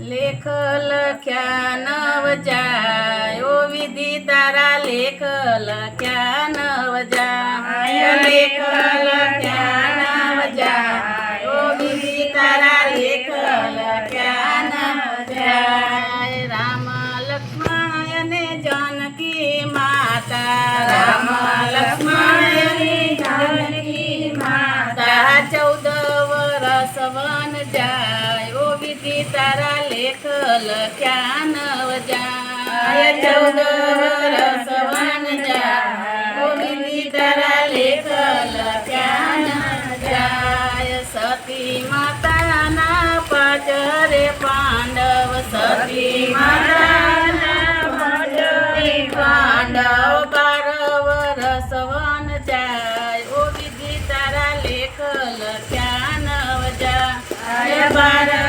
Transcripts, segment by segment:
લેખ લખ્યા નવ જાય ઓ વિધિ તારા લેખ લખ્યા નવ જાય લેખ લખ્યા નવ જાય ઓ વિધિ તારા લેખ લખ્યા નવ જાય રામ લક્ષ્મણ અને જાનકી માતા રામ લક્ષ્મણ અને જાનકી માતા ચૌદ વરસ વન જાય વિધિ તારા લેખ લખ્યા નવ જાય ચૌદ વરસ વન જાય ઓ વિધિ તારા લેખ લખ્યા જાય સતી માતાના પાચરે પાંડવ સતી માતાના પાચરે પાંડવ બાર વરસ જાય. ઓ વિધિ તારા લેખ લખ્યા નવ જાય બાર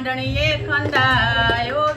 ખંડણીએ ખંડાયો.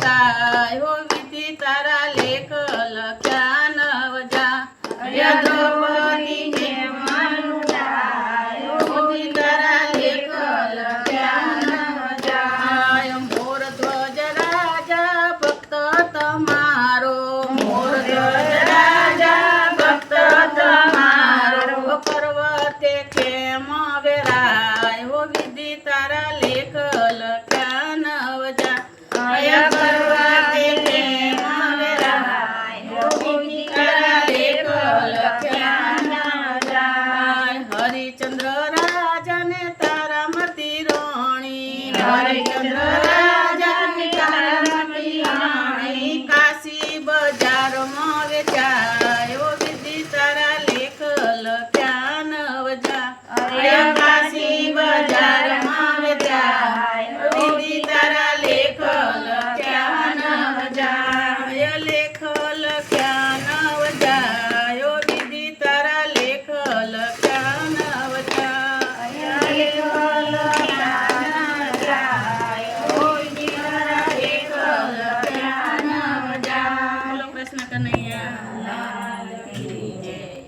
Sa. हरिचंद्र राजन कारण बाज़ार मोर जायो विधि तारा लेखल ज्ञान वजा अरे काशी बाज़ार मावे जायो विधि तारा लेखल ज्ञान वजा लेखल ज्ञान वजायो विधि तारा लेखल ज्ञान